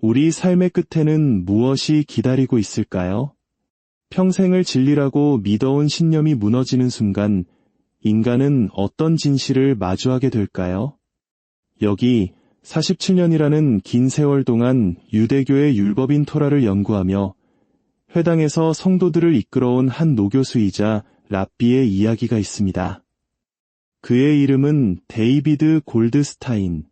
우리 삶의 끝에는 무엇이 기다리고 있을까요? 평생을 진리라고 믿어온 신념이 무너지는 순간 인간은 어떤 진실을 마주하게 될까요? 여기 47년이라는 긴 세월 동안 유대교의 율법인 토라를 연구하며 회당에서 성도들을 이끌어온 한 노교수이자 랍비의 이야기가 있습니다. 그의 이름은 데이비드 골드스타인.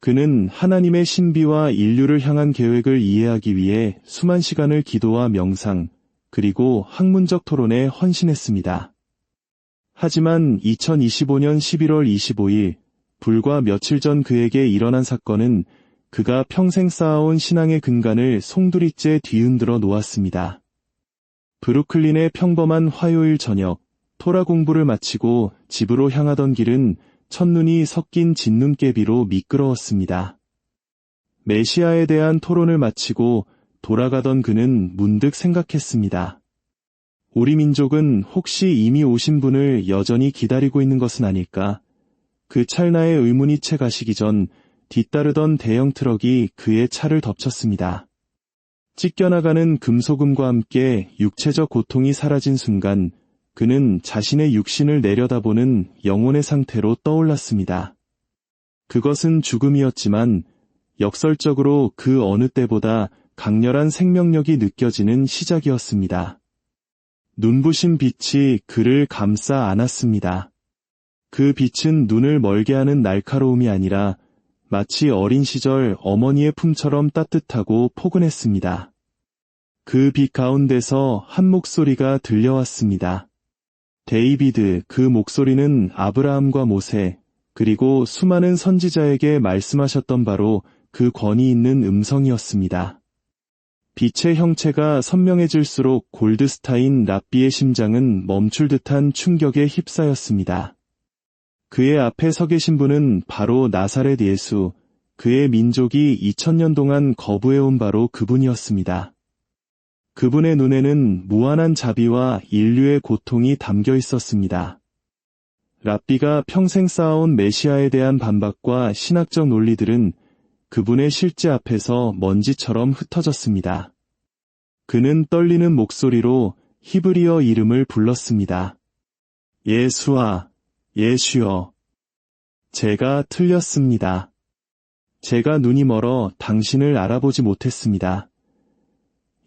그는 하나님의 신비와 인류를 향한 계획을 이해하기 위해 수만 시간을 기도와 명상, 그리고 학문적 토론에 헌신했습니다. 하지만 2025년 11월 25일, 불과 며칠 전 그에게 일어난 사건은 그가 평생 쌓아온 신앙의 근간을 송두리째 뒤흔들어 놓았습니다. 브루클린의 평범한 화요일 저녁, 토라 공부를 마치고 집으로 향하던 길은 첫눈이 섞인 진눈깨비로 미끄러웠습니다. 메시아에 대한 토론을 마치고 돌아가던 그는 문득 생각했습니다. 우리 민족은 혹시 이미 오신 분을 여전히 기다리고 있는 것은 아닐까? 그 찰나의 의문이 채 가시기 전 뒤따르던 대형 트럭이 그의 차를 덮쳤습니다. 찢겨나가는 금소금과 함께 육체적 고통이 사라진 순간 그는 자신의 육신을 내려다보는 영혼의 상태로 떠올랐습니다. 그것은 죽음이었지만 역설적으로 그 어느 때보다 강렬한 생명력이 느껴지는 시작이었습니다. 눈부신 빛이 그를 감싸 안았습니다. 그 빛은 눈을 멀게 하는 날카로움이 아니라 마치 어린 시절 어머니의 품처럼 따뜻하고 포근했습니다. 그 빛 가운데서 한 목소리가 들려왔습니다. 데이비드, 그 목소리는 아브라함과 모세, 그리고 수많은 선지자에게 말씀하셨던 바로 그 권위 있는 음성이었습니다. 빛의 형체가 선명해질수록 골드스타인 랍비의 심장은 멈출 듯한 충격에 휩싸였습니다. 그의 앞에 서 계신 분은 바로 나사렛 예수, 그의 민족이 2000년 동안 거부해온 바로 그분이었습니다. 그분의 눈에는 무한한 자비와 인류의 고통이 담겨 있었습니다. 랍비가 평생 쌓아온 메시아에 대한 반박과 신학적 논리들은 그분의 실제 앞에서 먼지처럼 흩어졌습니다. 그는 떨리는 목소리로 히브리어 이름을 불렀습니다. 예수아, 예수여. 제가 틀렸습니다. 제가 눈이 멀어 당신을 알아보지 못했습니다.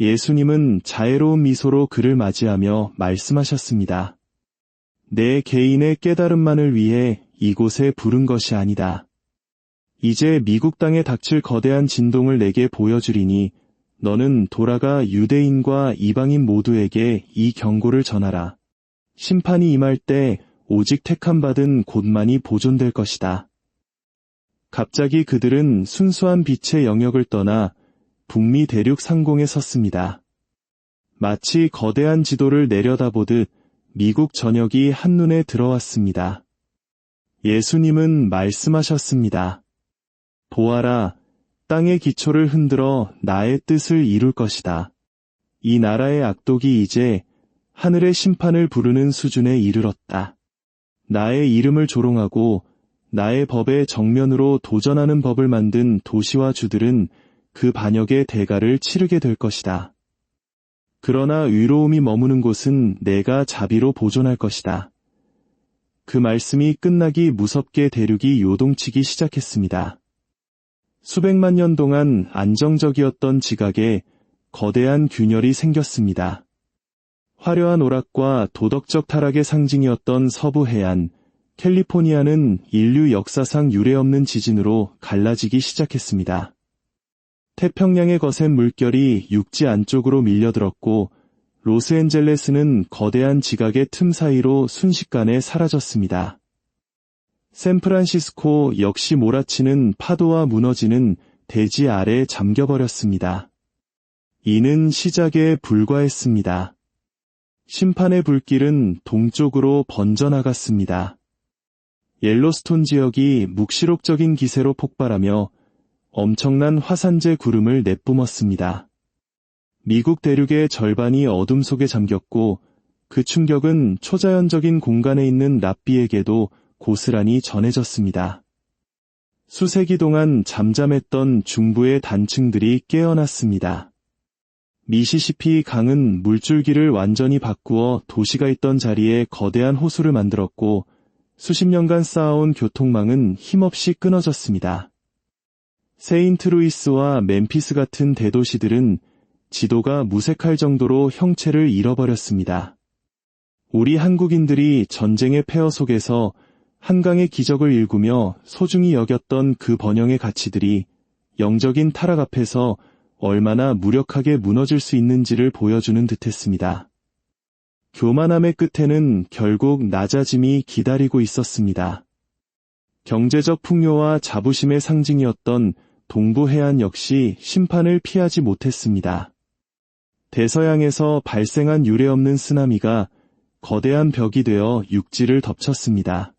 예수님은 자애로운 미소로 그를 맞이하며 말씀하셨습니다. 내 개인의 깨달음만을 위해 이곳에 부른 것이 아니다. 이제 미국 땅에 닥칠 거대한 진동을 내게 보여주리니 너는 돌아가 유대인과 이방인 모두에게 이 경고를 전하라. 심판이 임할 때 오직 택함 받은 곳만이 보존될 것이다. 갑자기 그들은 순수한 빛의 영역을 떠나 북미 대륙 상공에 섰습니다. 마치 거대한 지도를 내려다보듯 미국 전역이 한눈에 들어왔습니다. 예수님은 말씀하셨습니다. 보아라, 땅의 기초를 흔들어 나의 뜻을 이룰 것이다. 이 나라의 악독이 이제 하늘의 심판을 부르는 수준에 이르렀다. 나의 이름을 조롱하고 나의 법에 정면으로 도전하는 법을 만든 도시와 주들은 그 반역의 대가를 치르게 될 것이다. 그러나 의로움이 머무는 곳은 내가 자비로 보존할 것이다. 그 말씀이 끝나기 무섭게 대륙이 요동치기 시작했습니다. 수백만 년 동안 안정적이었던 지각에 거대한 균열이 생겼습니다. 화려한 오락과 도덕적 타락의 상징이었던 서부 해안, 캘리포니아는 인류 역사상 유례없는 지진으로 갈라지기 시작했습니다. 태평양의 거센 물결이 육지 안쪽으로 밀려들었고 로스앤젤레스는 거대한 지각의 틈 사이로 순식간에 사라졌습니다. 샌프란시스코 역시 몰아치는 파도와 무너지는 대지 아래 잠겨버렸습니다. 이는 시작에 불과했습니다. 심판의 불길은 동쪽으로 번져나갔습니다. 옐로스톤 지역이 묵시록적인 기세로 폭발하며 엄청난 화산재 구름을 내뿜었습니다. 미국 대륙의 절반이 어둠 속에 잠겼고 그 충격은 초자연적인 공간에 있는 랍비에게도 고스란히 전해졌습니다. 수세기 동안 잠잠했던 중부의 단층들이 깨어났습니다. 미시시피 강은 물줄기를 완전히 바꾸어 도시가 있던 자리에 거대한 호수를 만들었고 수십 년간 쌓아온 교통망은 힘없이 끊어졌습니다. 세인트루이스와 멤피스 같은 대도시들은 지도가 무색할 정도로 형체를 잃어버렸습니다. 우리 한국인들이 전쟁의 폐허 속에서 한강의 기적을 일구며 소중히 여겼던 그 번영의 가치들이 영적인 타락 앞에서 얼마나 무력하게 무너질 수 있는지를 보여주는 듯했습니다. 교만함의 끝에는 결국 낮아짐이 기다리고 있었습니다. 경제적 풍요와 자부심의 상징이었던 동부 해안 역시 심판을 피하지 못했습니다. 대서양에서 발생한 유례없는 쓰나미가 거대한 벽이 되어 육지를 덮쳤습니다.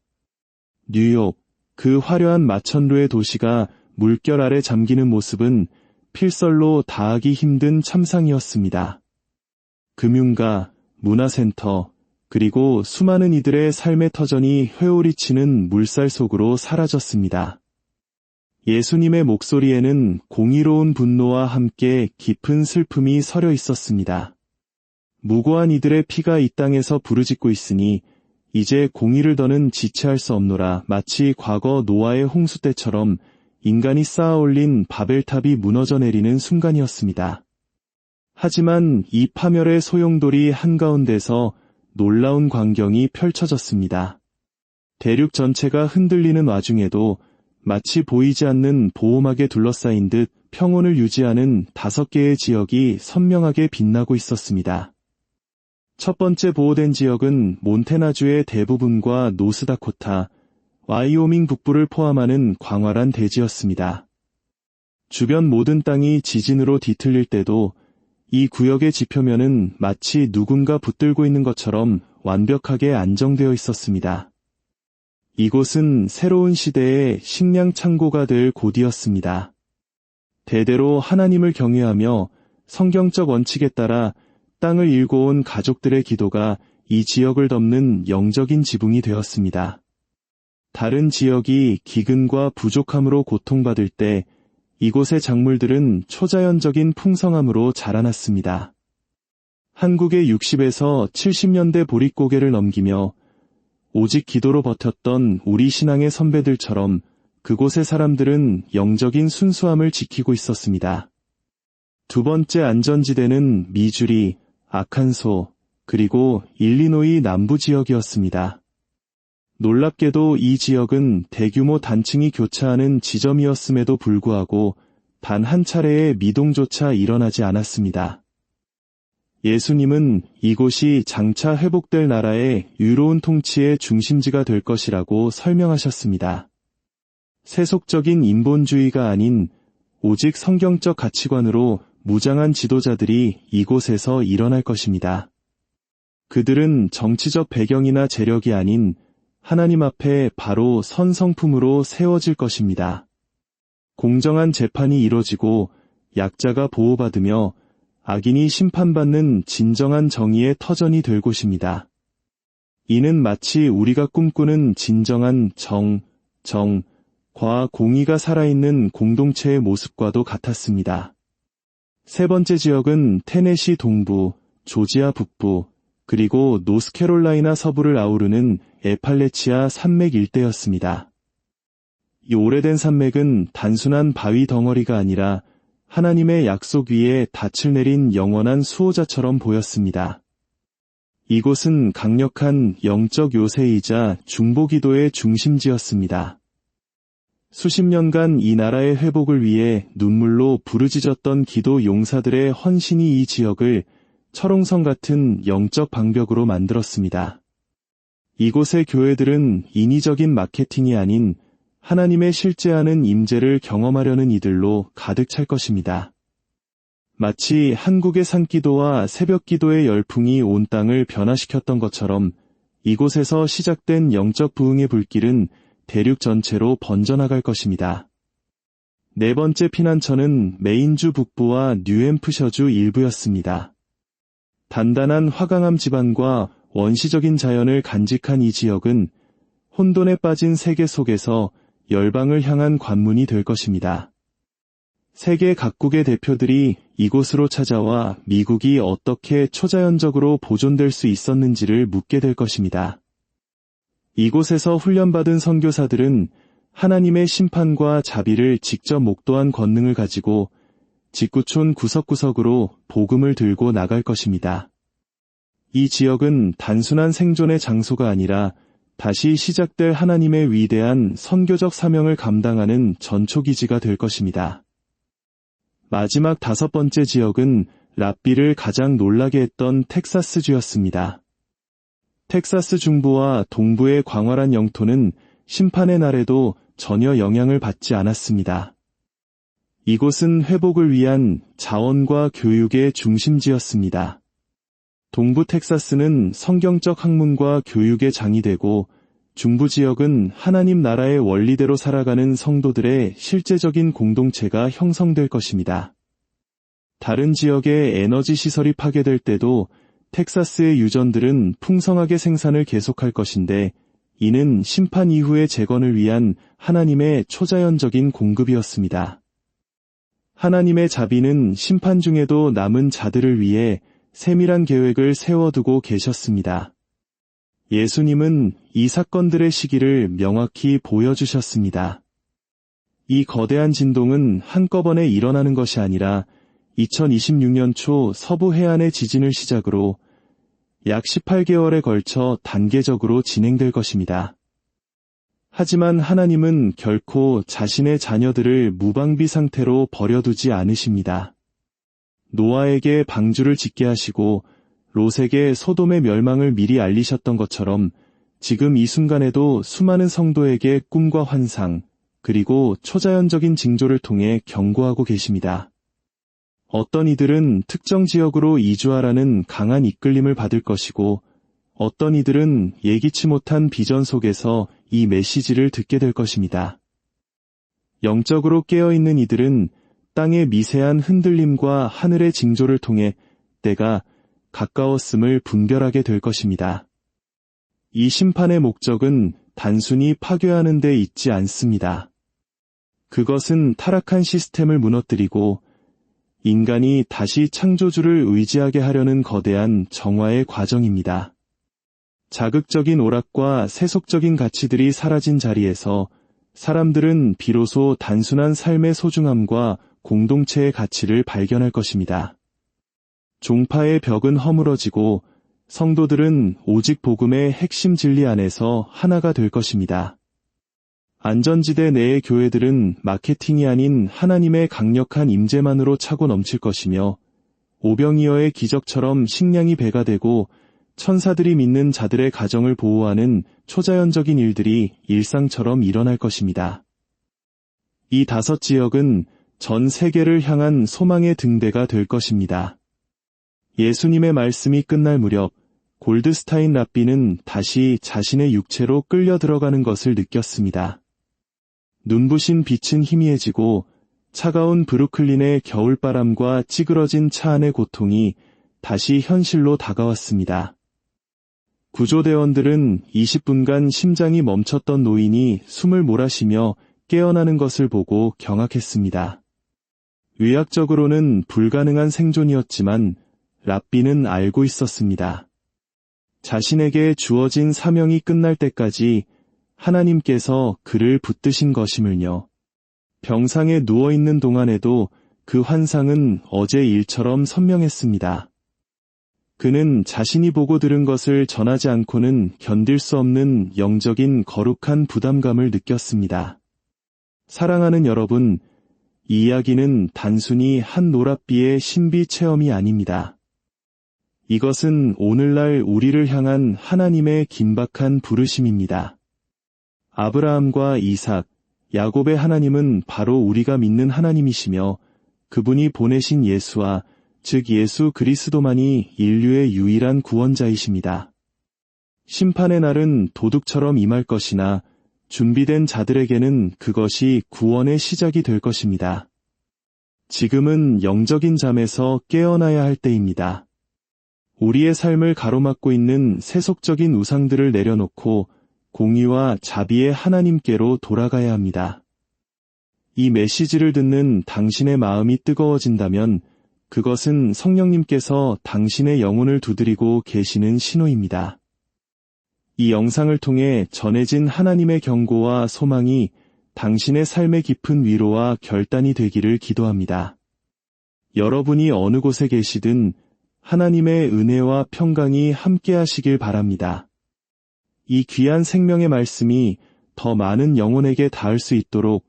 뉴욕, 그 화려한 마천루의 도시가 물결 아래 잠기는 모습은 필설로 다하기 힘든 참상이었습니다. 금융가, 문화센터, 그리고 수많은 이들의 삶의 터전이 회오리치는 물살 속으로 사라졌습니다. 예수님의 목소리에는 공의로운 분노와 함께 깊은 슬픔이 서려 있었습니다. 무고한 이들의 피가 이 땅에서 부르짖고 있으니 이제 공의를 더는 지체할 수 없노라 마치 과거 노아의 홍수 때처럼 인간이 쌓아 올린 바벨탑이 무너져 내리는 순간이었습니다. 하지만 이 파멸의 소용돌이 한가운데서 놀라운 광경이 펼쳐졌습니다. 대륙 전체가 흔들리는 와중에도 마치 보이지 않는 보호막에 둘러싸인 듯 평온을 유지하는 다섯 개의 지역이 선명하게 빛나고 있었습니다. 첫 번째 보호된 지역은 몬테나주의 대부분과 노스다코타, 와이오밍 북부를 포함하는 광활한 대지였습니다. 주변 모든 땅이 지진으로 뒤틀릴 때도 이 구역의 지표면은 마치 누군가 붙들고 있는 것처럼 완벽하게 안정되어 있었습니다. 이곳은 새로운 시대의 식량 창고가 될 곳이었습니다. 대대로 하나님을 경외하며 성경적 원칙에 따라 땅을 일궈온 가족들의 기도가 이 지역을 덮는 영적인 지붕이 되었습니다. 다른 지역이 기근과 부족함으로 고통받을 때 이곳의 작물들은 초자연적인 풍성함으로 자라났습니다. 한국의 60에서 70년대 보릿고개를 넘기며 오직 기도로 버텼던 우리 신앙의 선배들처럼 그곳의 사람들은 영적인 순수함을 지키고 있었습니다. 두 번째 안전지대는 미주리, 아칸소, 그리고 일리노이 남부 지역이었습니다. 놀랍게도 이 지역은 대규모 단층이 교차하는 지점이었음에도 불구하고 단 한 차례의 미동조차 일어나지 않았습니다. 예수님은 이곳이 장차 회복될 나라의 유로운 통치의 중심지가 될 것이라고 설명하셨습니다. 세속적인 인본주의가 아닌 오직 성경적 가치관으로 무장한 지도자들이 이곳에서 일어날 것입니다. 그들은 정치적 배경이나 재력이 아닌 하나님 앞에 바로 선성품으로 세워질 것입니다. 공정한 재판이 이뤄지고 약자가 보호받으며 악인이 심판받는 진정한 정의의 터전이 될 곳입니다. 이는 마치 우리가 꿈꾸는 진정한 정, 정, 과 공의가 살아있는 공동체의 모습과도 같았습니다. 세 번째 지역은 테네시 동부, 조지아 북부, 그리고 노스캐롤라이나 서부를 아우르는 에팔레치아 산맥 일대였습니다. 이 오래된 산맥은 단순한 바위 덩어리가 아니라 하나님의 약속 위에 닻을 내린 영원한 수호자처럼 보였습니다. 이곳은 강력한 영적 요새이자 중보기도의 중심지였습니다. 수십 년간 이 나라의 회복을 위해 눈물로 부르짖었던 기도 용사들의 헌신이 이 지역을 철옹성 같은 영적 방벽으로 만들었습니다. 이곳의 교회들은 인위적인 마케팅이 아닌 하나님의 실제하는 임재를 경험하려는 이들로 가득 찰 것입니다. 마치 한국의 산기도와 새벽기도의 열풍이 온 땅을 변화시켰던 것처럼 이곳에서 시작된 영적 부흥의 불길은 대륙 전체로 번져나갈 것입니다. 네 번째 피난처는 메인주 북부와 뉴햄프셔주 일부였습니다. 단단한 화강암 지반과 원시적인 자연을 간직한 이 지역은 혼돈에 빠진 세계 속에서 열방을 향한 관문이 될 것입니다. 세계 각국의 대표들이 이곳으로 찾아와 미국이 어떻게 초자연적으로 보존될 수 있었는지를 묻게 될 것입니다. 이곳에서 훈련받은 선교사들은 하나님의 심판과 자비를 직접 목도한 권능을 가지고 직구촌 구석구석으로 복음을 들고 나갈 것입니다. 이 지역은 단순한 생존의 장소가 아니라 다시 시작될 하나님의 위대한 선교적 사명을 감당하는 전초기지가 될 것입니다. 마지막 다섯 번째 지역은 랍비를 가장 놀라게 했던 텍사스주였습니다. 텍사스 중부와 동부의 광활한 영토는 심판의 날에도 전혀 영향을 받지 않았습니다. 이곳은 회복을 위한 자원과 교육의 중심지였습니다. 동부 텍사스는 성경적 학문과 교육의 장이 되고 중부 지역은 하나님 나라의 원리대로 살아가는 성도들의 실제적인 공동체가 형성될 것입니다. 다른 지역의 에너지 시설이 파괴될 때도 텍사스의 유전들은 풍성하게 생산을 계속할 것인데 이는 심판 이후의 재건을 위한 하나님의 초자연적인 공급이었습니다. 하나님의 자비는 심판 중에도 남은 자들을 위해 세밀한 계획을 세워두고 계셨습니다. 예수님은 이 사건들의 시기를 명확히 보여주셨습니다. 이 거대한 진동은 한꺼번에 일어나는 것이 아니라 2026년 초 서부 해안의 지진을 시작으로 약 18개월에 걸쳐 단계적으로 진행될 것입니다. 하지만 하나님은 결코 자신의 자녀들을 무방비 상태로 버려두지 않으십니다. 노아에게 방주를 짓게 하시고 롯에게 소돔의 멸망을 미리 알리셨던 것처럼 지금 이 순간에도 수많은 성도에게 꿈과 환상, 그리고 초자연적인 징조를 통해 경고하고 계십니다. 어떤 이들은 특정 지역으로 이주하라는 강한 이끌림을 받을 것이고 어떤 이들은 예기치 못한 비전 속에서 이 메시지를 듣게 될 것입니다. 영적으로 깨어있는 이들은 땅의 미세한 흔들림과 하늘의 징조를 통해 때가 가까웠음을 분별하게 될 것입니다. 이 심판의 목적은 단순히 파괴하는 데 있지 않습니다. 그것은 타락한 시스템을 무너뜨리고 인간이 다시 창조주를 의지하게 하려는 거대한 정화의 과정입니다. 자극적인 오락과 세속적인 가치들이 사라진 자리에서 사람들은 비로소 단순한 삶의 소중함과 공동체의 가치를 발견할 것입니다. 종파의 벽은 허물어지고 성도들은 오직 복음의 핵심 진리 안에서 하나가 될 것입니다. 안전지대 내의 교회들은 마케팅이 아닌 하나님의 강력한 임재만으로 차고 넘칠 것이며 오병이어의 기적처럼 식량이 배가 되고 천사들이 믿는 자들의 가정을 보호하는 초자연적인 일들이 일상처럼 일어날 것입니다. 이 다섯 지역은 전 세계를 향한 소망의 등대가 될 것입니다. 예수님의 말씀이 끝날 무렵 골드스타인 랍비는 다시 자신의 육체로 끌려 들어가는 것을 느꼈습니다. 눈부신 빛은 희미해지고 차가운 브루클린의 겨울바람과 찌그러진 차 안의 고통이 다시 현실로 다가왔습니다. 구조대원들은 20분간 심장이 멈췄던 노인이 숨을 몰아쉬며 깨어나는 것을 보고 경악했습니다. 의학적으로는 불가능한 생존이었지만 랍비는 알고 있었습니다. 자신에게 주어진 사명이 끝날 때까지 하나님께서 그를 붙드신 것임을요. 병상에 누워있는 동안에도 그 환상은 어제 일처럼 선명했습니다. 그는 자신이 보고 들은 것을 전하지 않고는 견딜 수 없는 영적인 거룩한 부담감을 느꼈습니다. 사랑하는 여러분, 이 이야기는 단순히 한 노랏비의 신비 체험이 아닙니다. 이것은 오늘날 우리를 향한 하나님의 긴박한 부르심입니다. 아브라함과 이삭, 야곱의 하나님은 바로 우리가 믿는 하나님이시며 그분이 보내신 예수와 즉 예수 그리스도만이 인류의 유일한 구원자이십니다. 심판의 날은 도둑처럼 임할 것이나 준비된 자들에게는 그것이 구원의 시작이 될 것입니다. 지금은 영적인 잠에서 깨어나야 할 때입니다. 우리의 삶을 가로막고 있는 세속적인 우상들을 내려놓고 공의와 자비의 하나님께로 돌아가야 합니다. 이 메시지를 듣는 당신의 마음이 뜨거워진다면 그것은 성령님께서 당신의 영혼을 두드리고 계시는 신호입니다. 이 영상을 통해 전해진 하나님의 경고와 소망이 당신의 삶의 깊은 위로와 결단이 되기를 기도합니다. 여러분이 어느 곳에 계시든 하나님의 은혜와 평강이 함께 하시길 바랍니다. 이 귀한 생명의 말씀이 더 많은 영혼에게 닿을 수 있도록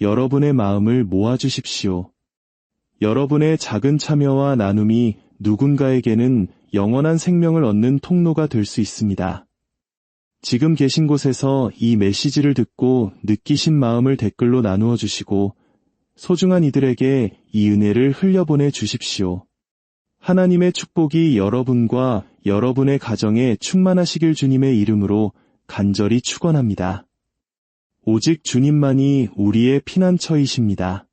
여러분의 마음을 모아주십시오. 여러분의 작은 참여와 나눔이 누군가에게는 영원한 생명을 얻는 통로가 될 수 있습니다. 지금 계신 곳에서 이 메시지를 듣고 느끼신 마음을 댓글로 나누어 주시고 소중한 이들에게 이 은혜를 흘려보내 주십시오. 하나님의 축복이 여러분과 여러분의 가정에 충만하시길 주님의 이름으로 간절히 축원합니다. 오직 주님만이 우리의 피난처이십니다.